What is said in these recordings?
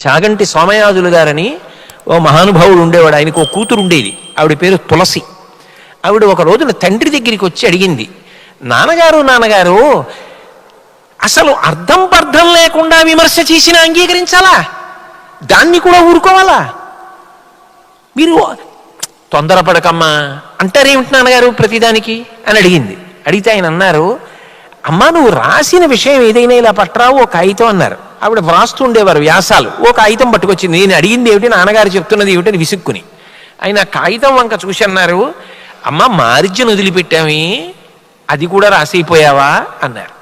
చాగంటి సోమయాజులు గారని ఓ మహానుభావుడు ఉండేవాడు. ఆయనకు ఓ కూతురు ఉండేది. ఆవిడ పేరు తులసి. ఆవిడ ఒక రోజున తండ్రి దగ్గరికి వచ్చి అడిగింది నాన్నగారు నాన్నగారు అసలు అర్థం పర్థం లేకుండా విమర్శ చేసినా అంగీకరించాలా? దాన్ని కూడా ఊరుకోవాలా? మీరు తొందరపడకమ్మా అంటారేమిటి నాన్నగారు ప్రతిదానికి? అని అడిగింది. అడిగితే ఆయన అన్నారు అమ్మా నువ్వు రాసిన విషయం ఏదైనా ఇలా పట్టరావు ఒక కాగితం అన్నారు. ఆవిడ వ్రాస్తూ ఉండేవారు వ్యాసాలు. ఓ కాగితం పట్టుకొచ్చింది. నేను అడిగింది ఏమిటి? నాన్నగారు చెప్తున్నది ఏమిటని విసుక్కుని. ఆయన కాగితం వంక చూసి అన్నారు అమ్మ మార్జిన్ వదిలిపెట్టామి. అది కూడా రాసిపోయావా? అన్నారు.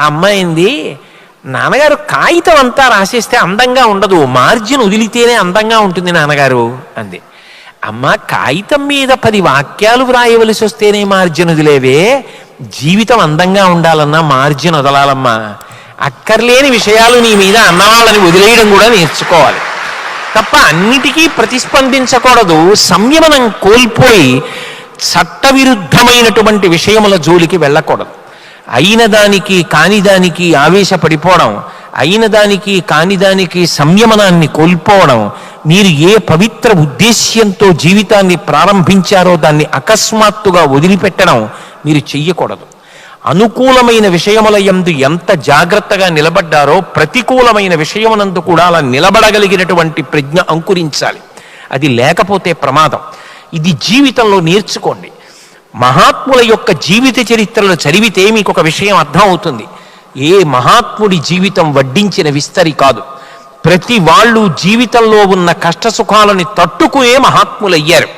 ఆ అమ్మాయింది నాన్నగారు కాగితం అంతా రాసేస్తే అందంగా ఉండదు. మార్జిన్ వదిలితేనే అందంగా ఉంటుంది నాన్నగారు. అంది. అమ్మ కాగితం మీద పది వాక్యాలు వ్రాయవలసి వస్తేనే మార్జిన్ వదిలేవే. జీవితం అందంగా ఉండాలన్నా మార్జిన్ వదలాలమ్మా. అక్కర్లేని విషయాలు నీ మీద అన్నవాళ్ళని వదిలేయడం కూడా నేర్చుకోవాలి. తప్ప అన్నిటికీ ప్రతిస్పందించకూడదు. సంయమనం కోల్పోయి చట్టవిరుద్ధమైనటువంటి విషయముల జోలికి వెళ్ళకూడదు. అయిన దానికి కాని దానికి ఆవేశపడిపోవడం అయిన దానికి కాని దానికి సంయమనాన్ని కోల్పోవడం మీరు ఏ పవిత్ర ఉద్దేశ్యంతో జీవితాన్ని ప్రారంభించారో దాన్ని అకస్మాత్తుగా వదిలిపెట్టడం మీరు చెయ్యకూడదు. అనుకూలమైన విషయముల ఎందు ఎంత జాగ్రత్తగా నిలబడ్డారో ప్రతికూలమైన విషయమునందు కూడా అలా నిలబడగలిగినటువంటి ప్రజ్ఞ అంకురించాలి. అది లేకపోతే ప్రమాదం. ఇది జీవితంలో నేర్చుకోండి. మహాత్ముల యొక్క జీవిత చరిత్రలు చదివితే మీకు ఒక విషయం అర్థం అవుతుంది ఏ మహాత్ముడి జీవితం వడ్డించిన విస్తరి కాదు. ప్రతి వాళ్ళు జీవితంలో ఉన్న కష్ట సుఖాలని తట్టుకునే మహాత్ములయ్యారు.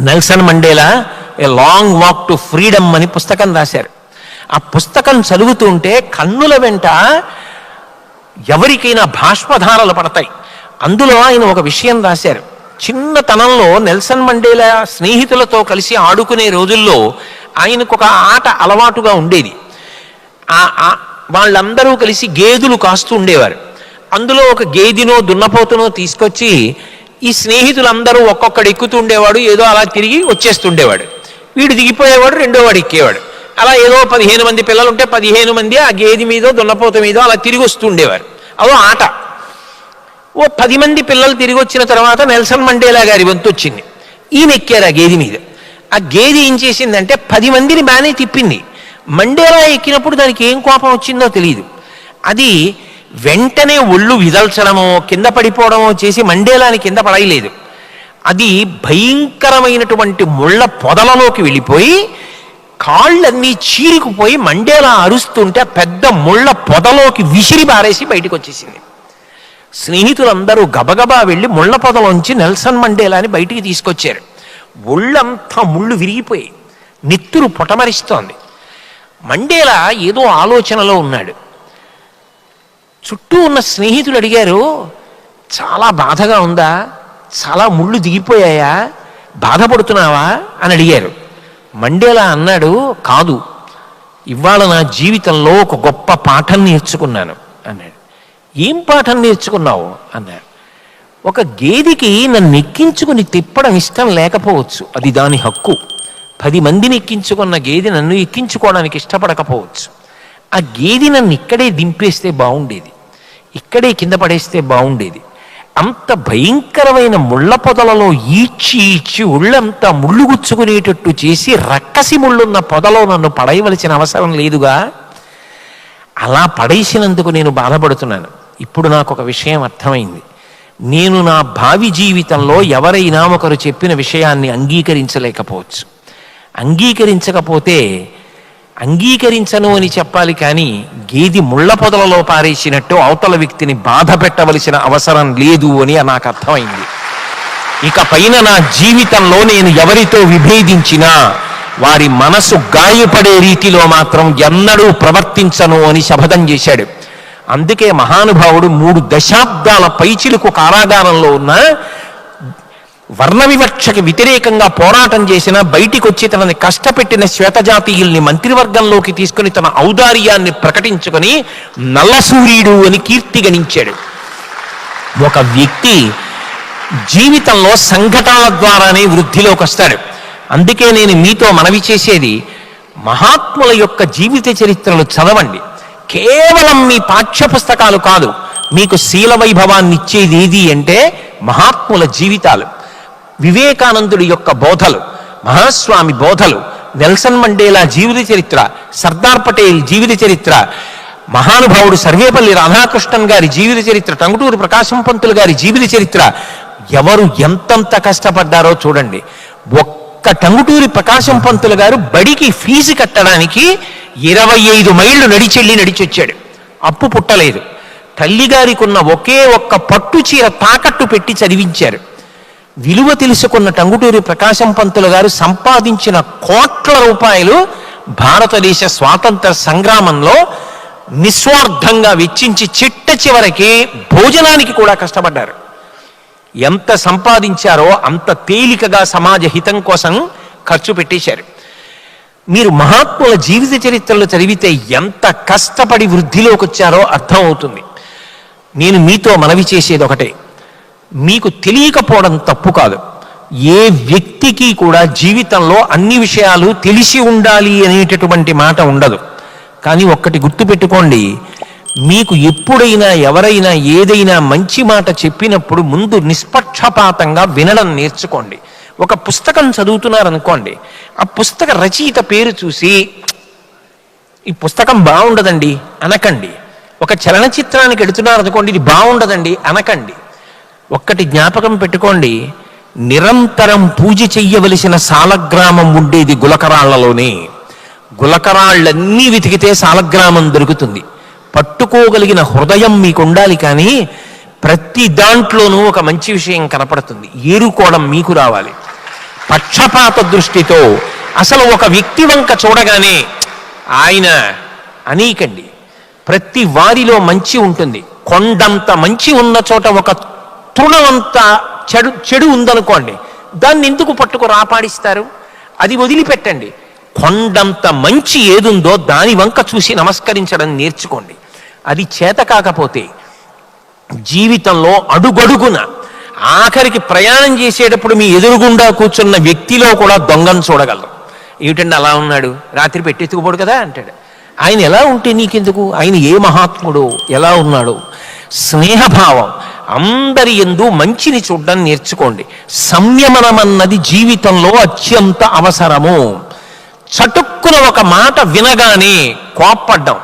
Nelson Mandela a long walk to freedom అని పుస్తకం రాశారు. ఆ పుస్తకం చదువుతుంటే కన్నుల వెంట ఎవరికైనా భాష్పధారలు పడతాయి. అందులో ఆయన ఒక విషయం రాశారు. చిన్నతనంలో నెల్సన్ మండేలా స్నేహితులతో కలిసి ఆడుకునే రోజుల్లో ఆయనకు ఒక ఆట అలవాటుగా ఉండేది. ఆ వాళ్ళందరూ కలిసి గేదెలు కాస్తూ ఉండేవారు. అందులో ఒక గేదినో దున్నపోతునో తీసుకొచ్చి ఈ స్నేహితులందరూ ఒక్కొక్కడు ఎక్కుతూ ఉండేవాడు ఏదో అలా తిరిగి వచ్చేస్తుండేవాడు. వీడు దిగిపోయేవాడు రెండో వాడు ఎక్కేవాడు. అలా ఏదో పదిహేను మంది పిల్లలు ఉంటే పదిహేను మంది ఆ గేది మీదో దున్నపోత మీదో అలా తిరిగి వస్తూ ఉండేవారు అదో ఆట. ఓ పది మంది పిల్లలు తిరిగి వచ్చిన తర్వాత నెల్సన్ మండేలా గారి వంతు వచ్చింది. ఈయన ఎక్కారు ఆ గేది మీద. ఆ గేది ఏం చేసిందంటే పది మందిని బాగానే తిప్పింది. మండేలా ఎక్కినప్పుడు దానికి ఏం కోపం వచ్చిందో తెలియదు అది వెంటనే ఒళ్ళు విదల్చడమో కింద పడిపోవడమో చేసి మండేలాని కింద పడయలేదు. అది భయంకరమైనటువంటి ముళ్ళ పొదలలోకి వెళ్ళిపోయి కాళ్ళన్నీ చీరుకుపోయి మండేలా అరుస్తుంటే పెద్ద ముళ్ళ పొదలోకి విసిరి బారేసి బయటకు వచ్చేసింది స్నేహితులందరూ గబగబా వెళ్ళి ముళ్ళ పొదలోంచి నెల్సన్ మండేలాని బయటికి తీసుకొచ్చారు. ఒళ్ళంతా ముళ్ళు విరిగిపోయి నెత్తురు పొటమరిస్తోంది. మండేలా ఏదో ఆలోచనలో ఉన్నాడు. చుట్టూ ఉన్న స్నేహితులు అడిగారు చాలా బాధగా ఉందా? చాలా ముళ్ళు దిగిపోయాయా? బాధపడుతున్నావా? అని అడిగారు. మండేలా అన్నాడు కాదు ఇవాళ నా జీవితంలో ఒక గొప్ప పాఠం నేర్చుకున్నాను అన్నాడు. ఏం పాఠం నేర్చుకున్నావు? అన్నాడు. ఒక గేదికి నన్ను ఎక్కించుకుని తిప్పడం ఇష్టం లేకపోవచ్చు అది దాని హక్కు. పది మందిని ఎక్కించుకున్న గేదె నన్ను ఎక్కించుకోవడానికి ఇష్టపడకపోవచ్చు. ఆ గేది నన్ను ఇక్కడే దింపేస్తే బాగుండేది. ఇక్కడే కింద పడేస్తే బాగుండేది. అంత భయంకరమైన ముళ్ళ పొదలలో ఈడ్చి ఈడ్చి ఉళ్ళంతా ముళ్ళు గుచ్చుకునేటట్టు చేసి రక్కసి ముళ్ళున్న పొదలో నన్ను పడేయవలసిన అవసరం లేదుగా. అలా పడేసినందుకు నేను బాధపడుతున్నాను. ఇప్పుడు నాకు ఒక విషయం అర్థమైంది. నేను నా భావి జీవితంలో ఎవరైనా ఒకరు చెప్పిన విషయాన్ని అంగీకరించలేకపోవచ్చు. అంగీకరించకపోతే అంగీకరించను అని చెప్పాలి కానీ గేది ముళ్ళ పొదలలో పారేసినట్టు అవతల వ్యక్తిని బాధ పెట్టవలసిన అవసరం లేదు అని నాకు అర్థమైంది. ఇక పైన నా జీవితంలో నేను ఎవరితో విభేదించినా వారి మనసు గాయపడే రీతిలో మాత్రం ఎన్నడూ ప్రవర్తించను అని శపథం చేశాడు. అందుకే మహానుభావుడు మూడు దశాబ్దాల పైచిలుకు కారాగారంలో ఉన్న వర్ణ వివక్షకి వ్యతిరేకంగా పోరాటం చేసిన బయటికి వచ్చి తనని కష్టపెట్టిన శ్వేతజాతీయుల్ని మంత్రివర్గంలోకి తీసుకుని తన ఔదార్యాన్ని ప్రకటించుకొని నల్లసూర్యుడు అని కీర్తి గణించాడు. ఒక వ్యక్తి జీవితంలో సంఘటనల ద్వారానే వృద్ధిలోకి వస్తాడు. అందుకే నేను మీతో మనవి చేసేది మహాత్ముల యొక్క జీవిత చరిత్రలు చదవండి. కేవలం మీ పాఠ్య పుస్తకాలు కాదు మీకు శీల వైభవాన్ని ఇచ్చేది ఏది అంటే మహాత్ముల జీవితాలు. వివేకానందుడి యొక్క బోధలు మహాస్వామి బోధలు నెల్సన్ మండేలా జీవిత చరిత్ర సర్దార్ పటేల్ జీవిత చరిత్ర మహానుభావుడు సర్వేపల్లి రాధాకృష్ణన్ గారి జీవిత చరిత్ర టంగుటూరు ప్రకాశం పంతులు గారి జీవిత చరిత్ర ఎవరు ఎంతంత కష్టపడ్డారో చూడండి. ఒక్క టంగుటూరి ప్రకాశం పంతులు గారు బడికి ఫీజు కట్టడానికి ఇరవై ఐదు మైళ్ళు నడిచెళ్ళి నడిచొచ్చాడు. అప్పు పుట్టలేదు. తల్లిగారికి ఉన్న ఒకే ఒక్క పట్టు చీర తాకట్టు పెట్టి చదివించారు. విలువ తెలుసుకున్న టంగుటూరి ప్రకాశం పంతులు గారు సంపాదించిన కోట్ల రూపాయలు భారతదేశ స్వాతంత్ర సంగ్రామంలో నిస్వార్థంగా వెచ్చించి చిట్ట చివరికి భోజనానికి కూడా కష్టపడ్డారు. ఎంత సంపాదించారో అంత తేలికగా సమాజ హితం కోసం ఖర్చు పెట్టేశారు. మీరు మహాత్ముల జీవిత చరిత్రలు చదివితే ఎంత కష్టపడి వృద్ధిలోకి వచ్చారో అర్థం అవుతుంది నేను మీతో మనవి చేసేది ఒకటే. మీకు తెలియకపోవడం తప్పు కాదు. ఏ వ్యక్తికి కూడా జీవితంలో అన్ని విషయాలు తెలిసి ఉండాలి అనేటటువంటి మాట ఉండదు. కానీ ఒక్కటి గుర్తుపెట్టుకోండి. మీకు ఎప్పుడైనా ఎవరైనా ఏదైనా మంచి మాట చెప్పినప్పుడు ముందు నిష్పక్షపాతంగా వినడం నేర్చుకోండి. ఒక పుస్తకం చదువుతున్నారనుకోండి. ఆ పుస్తక రచయిత పేరు చూసి ఈ పుస్తకం బాగుండదండి అనకండి. ఒక చలనచిత్రానికి ఎడుతున్నారనుకోండి ఇది బాగుండదండి అనకండి. ఒక్కటి జ్ఞాపకం పెట్టుకోండి. నిరంతరం పూజ చెయ్యవలసిన సాలగ్రామం ఉండేది గులకరాళ్ళలోనే. గులకరాళ్ళన్నీ వెతికితే సాలగ్రామం దొరుకుతుంది. పట్టుకోగలిగిన హృదయం మీకు ఉండాలి కానీ ప్రతి దాంట్లోనూ ఒక మంచి విషయం కనపడుతుంది. ఏరుకోవడం మీకు రావాలి. పక్షపాత దృష్టితో అసలు ఒక వ్యక్తి వంక చూడగానే ఆయన అనీకండి. ప్రతి వారిలో మంచి ఉంటుంది. కొండంత మంచి ఉన్న చోట ఒక తృణమంత చెడు చెడు ఉందనుకోండి దాన్ని ఎందుకు పట్టుకు రాపాడిస్తారు? అది వదిలిపెట్టండి. కొండంత మంచి ఏదుందో దాని వంక చూసి నమస్కరించడం నేర్చుకోండి. అది చేత కాకపోతే జీవితంలో అడుగడుగున ఆఖరికి ప్రయాణం చేసేటప్పుడు మీ ఎదురుగుండా కూర్చున్న వ్యక్తిలో కూడా దొంగను చూడగలరు. ఏమిటండి అలా ఉన్నాడు? రాత్రి పెట్టెత్తుకుపోడు కదా అంటాడు. ఆయన ఎలా ఉంటే నీకెందుకు? ఆయన ఏ మహాత్ముడు? ఎలా ఉన్నాడు? స్నేహభావం అందరి ఎందు మంచిని చూడడం నేర్చుకోండి. సంయమనమన్నది జీవితంలో అత్యంత అవసరము. చటుక్కున ఒక మాట వినగానే కోప్పడ్డం.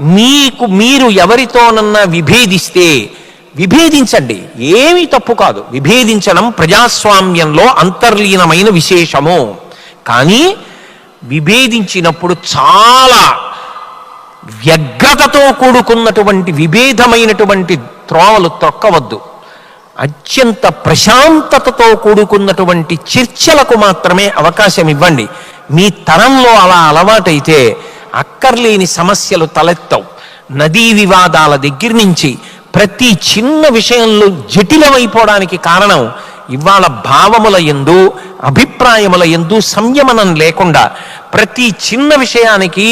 మీకు మీరు ఎవరితోనన్నా విభేదిస్తే విభేదించండి. ఏమీ తప్పు కాదు. విభేదించడం ప్రజాస్వామ్యంలో అంతర్లీనమైన విశేషము. కానీ విభేదించినప్పుడు చాలా వ్యగ్రతతో కూడుకున్నటువంటి విభేదమైనటువంటి త్రోవలు తొక్కవద్దు అత్యంత ప్రశాంతతతో కూడుకున్నటువంటి చర్చలకు మాత్రమే అవకాశం ఇవ్వండి. మీ తరంలో అలా అలవాటైతే అక్కర్లేని సమస్యలు తలెత్తవు. నదీ వివాదాల దగ్గర నుంచి ప్రతి చిన్న విషయంలో జటిలమైపోవడానికి కారణం ఇవాళ భావముల ఎందు అభిప్రాయముల ఎందు సంయమనం లేకుండా ప్రతి చిన్న విషయానికి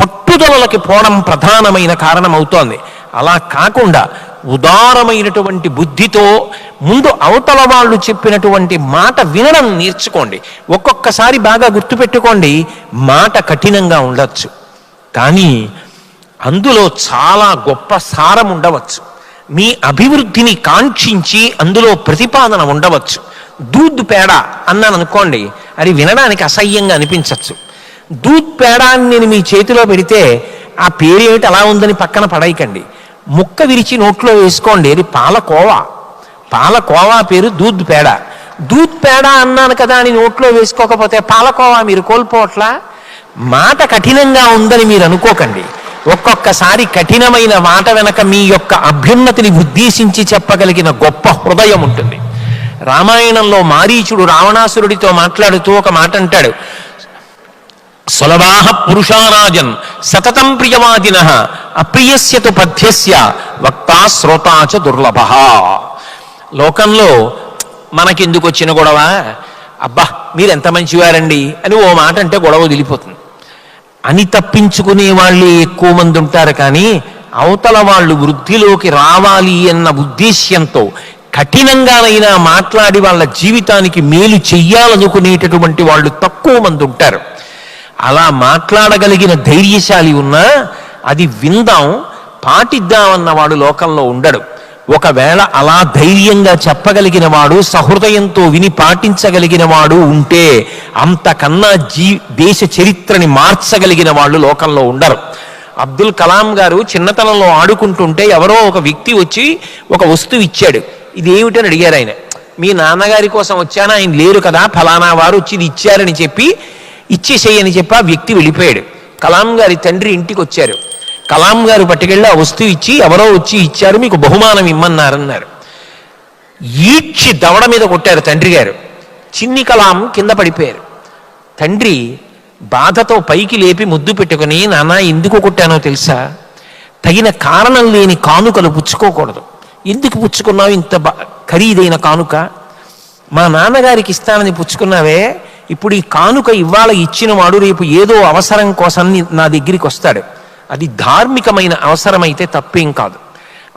పట్టుదలకి పోవడం ప్రధానమైన కారణం అవుతోంది అలా కాకుండా ఉదారమైనటువంటి బుద్ధితో ముందు అవతల వాళ్ళు చెప్పినటువంటి మాట వినడం నేర్చుకోండి. ఒక్కొక్కసారి బాగా గుర్తుపెట్టుకోండి మాట కఠినంగా ఉండొచ్చు. కానీ అందులో చాలా గొప్ప సారం ఉండవచ్చు. మీ అభివృద్ధిని కాంక్షించి అందులో ప్రతిపాదన ఉండవచ్చు. దూద్ పేడ అన్నాను అనుకోండి అది వినడానికి అసహ్యంగా అనిపించవచ్చు దూద్ పేడ అని నేను మీ చేతిలో పెడితే ఆ పేరు ఏమిటి అలా ఉందని పక్కన పడేయకండి. ముక్క విరిచి నోట్లో వేసుకోండి. అది పాలకోవా. పాలకోవా పేరు దూద్ పేడ. దూద్ పేడ అన్నాను కదా అని నోట్లో వేసుకోకపోతే పాలకోవా మీరు కోల్పోవట్లా? మాట కఠినంగా ఉందని మీరు అనుకోకండి. ఒక్కొక్కసారి కఠినమైన మాట వెనక మీ యొక్క అభ్యున్నతిని ఉద్దేశించి చెప్పగలిగిన గొప్ప హృదయం ఉంటుంది. రామాయణంలో మారీచుడు రావణాసురుడితో మాట్లాడుతూ ఒక మాట అంటాడు. సులభాహ పురుషారాజన్ సతతం ప్రియవాదిన అప్రియస్యతు పథ్యస్య వక్తా చ దుర్లభ. లోకంలో మనకెందుకు వచ్చిన గొడవ? అబ్బా మీరెంత మంచివారండి? అని ఓ మాట అంటే గొడవ వదిలిపోతుంది. అని తప్పించుకునే వాళ్ళే ఎక్కువ మంది ఉంటారు కానీ అవతల వాళ్ళు వృద్ధిలోకి రావాలి అన్న ఉద్దేశ్యంతో కఠినంగానైనా మాట్లాడి వాళ్ళ జీవితానికి మేలు చెయ్యాలనుకునేటటువంటి వాళ్ళు తక్కువ మంది ఉంటారు. అలా మాట్లాడగలిగిన ధైర్యశాలి ఉన్నా అది విందాం పాటిద్దామన్నవాడు లోకంలో ఉండడు. ఒకవేళ అలా ధైర్యంగా చెప్పగలిగిన వాడు సహృదయంతో విని పాటించగలిగిన వాడు ఉంటే అంతకన్నా జీ దేశ చరిత్రని మార్చగలిగిన వాళ్ళు లోకంలో ఉండరు. అబ్దుల్ కలాం గారు చిన్నతనంలో ఆడుకుంటుంటే ఎవరో ఒక వ్యక్తి వచ్చి ఒక వస్తువు ఇచ్చాడు. ఇది ఏమిటని అడిగారు ఆయన. మీ నాన్నగారి కోసం వచ్చాను? ఆయన లేరు కదా ఫలానా వారు వచ్చి ఇది ఇచ్చారని చెప్పి ఇచ్చేసేయని చెప్పి ఆ వ్యక్తి వెళ్ళిపోయాడు. కలాం గారి తండ్రి ఇంటికి వచ్చారు. కలాం గారు పట్టుకెళ్ళి ఆ వస్తువు ఇచ్చి ఎవరో వచ్చి ఇచ్చారు మీకు బహుమానం ఇమ్మన్నారన్నారు. ఈడ్చి దవడ మీద కొట్టారు తండ్రి గారు. చిన్ని కలాం కింద పడిపోయారు. తండ్రి బాధతో పైకి లేపి ముద్దు పెట్టుకుని నాన్న ఎందుకు కొట్టానో తెలుసా? తగిన కారణం లేని కానుకలు పుచ్చుకోకూడదు. ఎందుకు పుచ్చుకున్నావు? ఇంత ఖరీదైన కానుక. మా నాన్నగారికి ఇస్తానని పుచ్చుకున్నావే ఇప్పుడు ఈ కానుక ఇవాళ ఇచ్చిన వాడు రేపు ఏదో అవసరం కోసం నా దగ్గరికి వస్తాడు. అది ధార్మికమైన అవసరమైతే తప్పేం కాదు.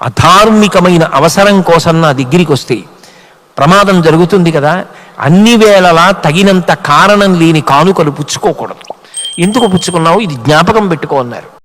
అధార్మికమైన అవసరం కోసం నా దగ్గరికి వస్తే ప్రమాదం జరుగుతుంది కదా. అన్ని వేళలా తగినంత కారణం లేని కానుకలు పుచ్చుకోకూడదు. ఎందుకు పుచ్చుకున్నావు? ఇది జ్ఞాపకం పెట్టుకో అన్నారు.